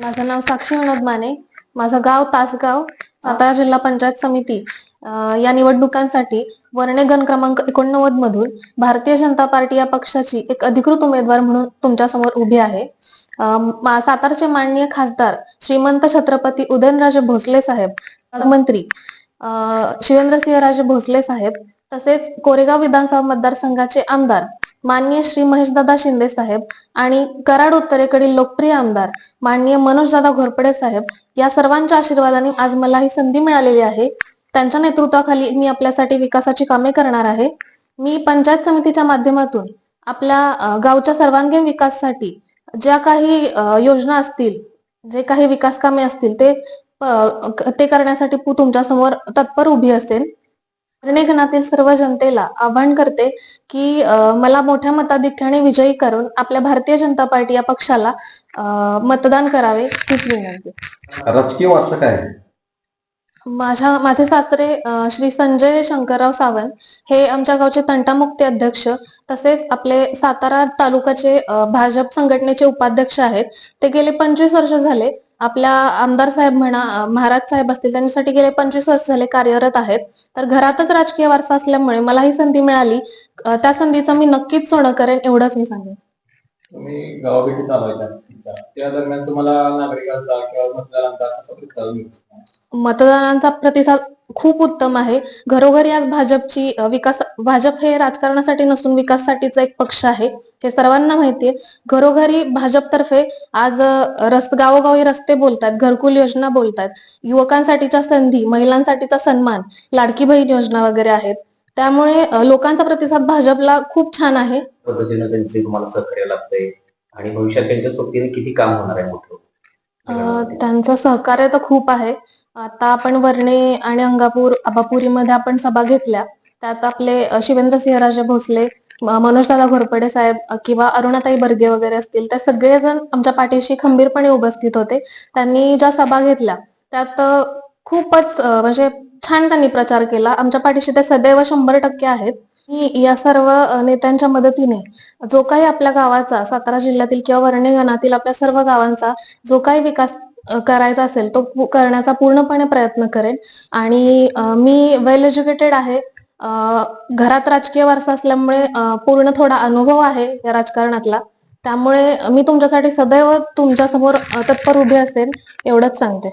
माझं नाव साक्षी विनोद माने. माझं गाव तासगाव सातारा जिल्हा पंचायत समिती. या निवडणुकांसाठी वर्णे गण क्रमांक एकोणनव्वद मधून भारतीय जनता पार्टी या पक्षाची एक अधिकृत उमेदवार म्हणून तुमच्यासमोर उभी आहे. सातारचे माननीय खासदार श्रीमंत छत्रपती उदयनराजे भोसले साहेब मंत्री अं, शिवेंद्रसिंहराजे भोसले साहेब तसेच कोरेगाव विधानसभा मतदारसंघाचे आमदार माननीय श्री महेशदादा शिंदे साहेब आणि कराड उत्तरेकडील लोकप्रिय आमदार माननीय मनोजदादा घोरपडे साहेब या सर्वांच्या आशीर्वादाने आज मला ही संधी मिळालेली आहे. त्यांच्या नेतृत्वाखाली मी आपल्यासाठी विकासाची कामे करणार आहे. मी पंचायत समितीच्या माध्यमातून आपल्या गावच्या सर्वांगीण विकासासाठी ज्या काही योजना असतील जे काही विकास कामे असतील ते ते करण्यासाठी तुमच्यासमोर तत्पर उभी असेल गणातील सर्व जनतेला आवाहन करते की मला मोठ्या मताधिक्याने विजयी करून आपल्या भारतीय जनता पार्टी या पक्षाला मतदान करावे हीच विनंती. राजकीय वारसा काय आहे? माझ्या माझे सासरे श्री संजय शंकरराव सावंत हे आमच्या गावचे तंटामुक्ती अध्यक्ष. तसेच आपले सातारा तालुक्याचे भाजप संघटनेचे उपाध्यक्ष आहेत. ते गेले पंचवीस वर्ष झाले. आपल्या आमदार साहेब म्हणा महाराज साहेब असतील त्यांच्यासाठी गेले पंचवीस वर्ष झाले कार्यरत आहेत. तर घरातच राजकीय वारसा असल्यामुळे मला ही संधी मिळाली. त्या संधीचं मी नक्कीच सोनं करेन एवढंच मी सांगेन. तुम्ही गावाभेटी चालवायच्या त्या दरम्यान तुम्हाला नागरिकांचा किंवा मतदारांचा कसा प्रतिसाद मिळतो मतदारांचा प्रतिसाद खूप उत्तम आहे. घरोघरी आज भाजपची विकास भाजप हे राजकारणासाठी नसून विकासासाठीचा एक पक्ष आहे हे सर्वांना माहितीये घरोघरी भाजपतर्फे आज रस्त गावोगावी रस्ते बोलतात घरकुल योजना बोलतात युवकांसाठीच्या संधी महिलांसाठीचा सन्मान लाडकी बहीण योजना वगैरे आहेत. त्यामुळे लोकांचा प्रतिसाद भाजपला खूप छान आहे. पद्धतीनं त्यांचे तुम्हाला सहकार्य लागतंय आणि भविष्यात त्यांच्या सोबतीने किती काम होणार आहे मोठं? त्यांचं सहकार्य तर खूप आहे. आता आपण वर्णे आणि अंगापूर आबापुरीमध्ये आपण सभा घेतल्या. त्यात आपले अ, शिवेंद्रसिंहराजे भोसले मनोजदादा घोरपडे साहेब किंवा अरुणाताई बर्गे वगैरे असतील त्या सगळेजण आमच्या पाठीशी खंबीरपणे उपस्थित होते. त्यांनी ज्या सभा घेतल्या त्यात खूपच म्हणजे छान त्यांनी प्रचार केला. आमच्या पाठीशी ते सदैव शंभर टक्के आहेत. या सर्व नेत्यांच्या मदतीने जो काही आपल्या गावाचा सातारा जिल्ह्यातील किंवा वर्णेगणातील आपल्या सर्व गावांचा जो काही विकास करायचा असेल तो करण्याचा पूर्णपणे प्रयत्न करेन. आणि मी वेल एज्युकेटेड आहे. घरात राजकीय वारसा असल्यामुळे पूर्ण थोडा अनुभव आहे या राजकारणातला. त्यामुळे मी तुमच्यासाठी सदैव तुमच्यासमोर तत्पर उभे असेल एवढंच सांगते.